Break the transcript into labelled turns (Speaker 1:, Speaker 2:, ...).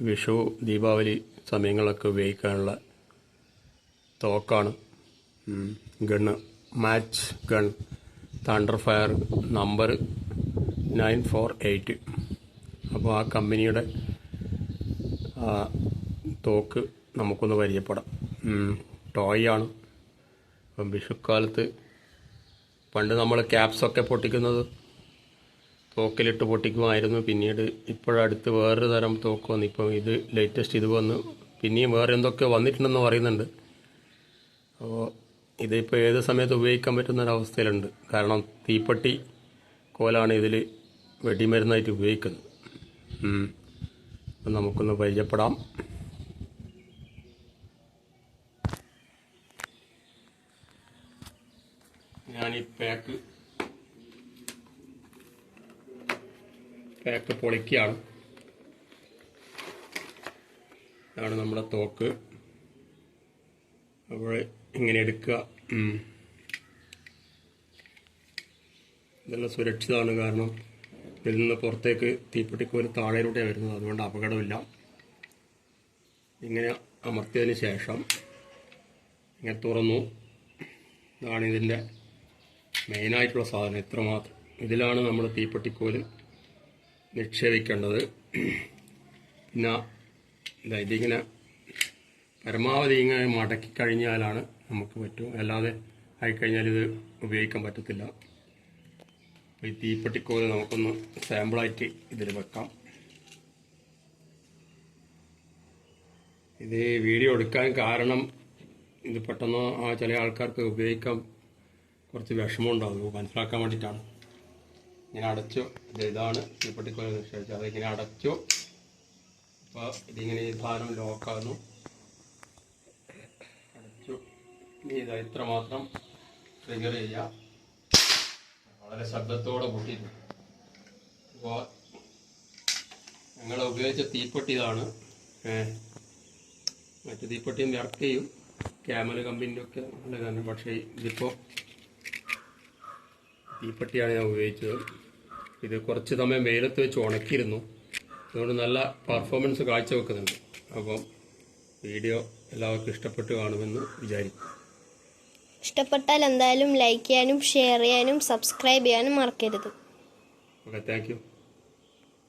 Speaker 1: വിഷു ദീപാവലി സമയങ്ങളൊക്കെ ഉപയോഗിക്കാനുള്ള തോക്കാണ്. Gun match gun thunder fire number nine four eight. അപ്പോൾ ആ കമ്പനിയുടെ തോക്ക് നമുക്കൊന്ന് പരിചയപ്പെടാം. ടോയാണ്. അപ്പം വിഷുക്കാലത്ത് പണ്ട് നമ്മൾ ക്യാപ്സൊക്കെ പൊട്ടിക്കുന്നത് തോക്കിലിട്ട് പൊട്ടിക്കുമായിരുന്നു. പിന്നീട് ഇപ്പോഴടുത്ത് വേറൊരു തരം തോക്ക് വന്നു. ഇപ്പം ഇത് ലേറ്റസ്റ്റ് ഇത് വന്നു. പിന്നെയും വേറെ എന്തൊക്കെ വന്നിട്ടുണ്ടെന്ന് പറയുന്നുണ്ട്. അപ്പോൾ ഇതിപ്പോൾ ഏത് സമയത്ത് ഉപയോഗിക്കാൻ പറ്റുന്ന ഒരവസ്ഥയിലുണ്ട് കാരണം തീപ്പെട്ടി കോലാണ് ഇതിൽ വെടിമരുന്നായിട്ട് ഉപയോഗിക്കുന്നത്. അപ്പം നമുക്കൊന്ന് പരിചയപ്പെടാം. ഞാൻ ഈ പാക്ക് പാക്ക് പൊളിക്കുകയാണ്. ഇതാണ് നമ്മുടെ തോക്ക്. അപ്പോൾ ഇങ്ങനെ എടുക്കുക. ഇതെല്ലാം സുരക്ഷിതമാണ് കാരണം ഇതിൽ നിന്ന് പുറത്തേക്ക് തീപ്പെട്ടിക്കോൽ താഴെയിലൂടെ വരുന്നത്. അതുകൊണ്ട് അപകടമില്ല. ഇങ്ങനെ അമർത്തിയതിന് ശേഷം ഇങ്ങനെ തുറന്നു. ഇതാണ് ഇതിന്റെ മെയിനായിട്ടുള്ള സാധനം. ഇത്രമാത്രം. ഇതിലാണ് നമ്മൾ തീപ്പെട്ടിക്കോൽ നിക്ഷേപിക്കേണ്ടത്. പിന്നെ ഇതിങ്ങനെ പരമാവധി ഇങ്ങനെ മടക്കി കഴിഞ്ഞാലാണ് നമുക്ക് പറ്റും. അല്ലാതെ ആയിക്കഴിഞ്ഞാൽ ഇത് ഉപയോഗിക്കാൻ പറ്റത്തില്ല. ഈ തീപ്പെട്ടിക്കോൽ നമുക്കൊന്ന് സാമ്പിളായിട്ട് ഇതിൽ വെക്കാം. ഇത് വീഡിയോ എടുക്കാൻ കാരണം ഇത് പെട്ടെന്ന് ചില ആൾക്കാർക്ക് ഉപയോഗിക്കാൻ കുറച്ച് വിഷമമുണ്ടാകും. മനസ്സിലാക്കാൻ വേണ്ടിയിട്ടാണ്. ഇങ്ങനെ അടച്ചു. ഇത് ഇതാണ് തീപ്പെട്ടിക്കോൽ നിക്ഷേപിച്ചത്. അതിങ്ങനെ അടച്ചു. അപ്പോൾ ഇതിങ്ങനെ ഈ സാധനം ലോക്കാകുന്നു അടച്ചു. ഇനി ഇത് ഇത്ര മാത്രം ട്രിഗർ ചെയ്യുക വളരെ ശബ്ദത്തോടെ കൂട്ടിയിട്ടുണ്ട് അപ്പോൾ ഞങ്ങൾ ഉപയോഗിച്ച തീപ്പെട്ടി ഇതാണ്. മറ്റു തീപ്പെട്ടിയും വർക്ക് ചെയ്യും. ക്യാമറ കമ്പനിന്റെ ഒക്കെ നല്ല കാരണം. പക്ഷേ ഇതിപ്പോൾ തീപ്പെട്ടിയാണ് ഞാൻ ഉപയോഗിച്ചത്. ഇത് കുറച്ച് സമയം വെയിലത്ത് വെച്ച് ഉണക്കിയിരുന്നു. അതുകൊണ്ട് നല്ല പെർഫോമൻസ് കാഴ്ചവെക്കുന്നുണ്ട് അപ്പം വീഡിയോ എല്ലാവർക്കും ഇഷ്ടപ്പെട്ട് കാണുമെന്ന് വിചാരിക്കും
Speaker 2: ഇഷ്ടപ്പെട്ടാൽ എന്തായാലും ലൈക്ക് ചെയ്യാനും ഷെയർ ചെയ്യാനും സബ്സ്ക്രൈബ് ചെയ്യാനും മറക്കരുത്.
Speaker 1: Okay thank you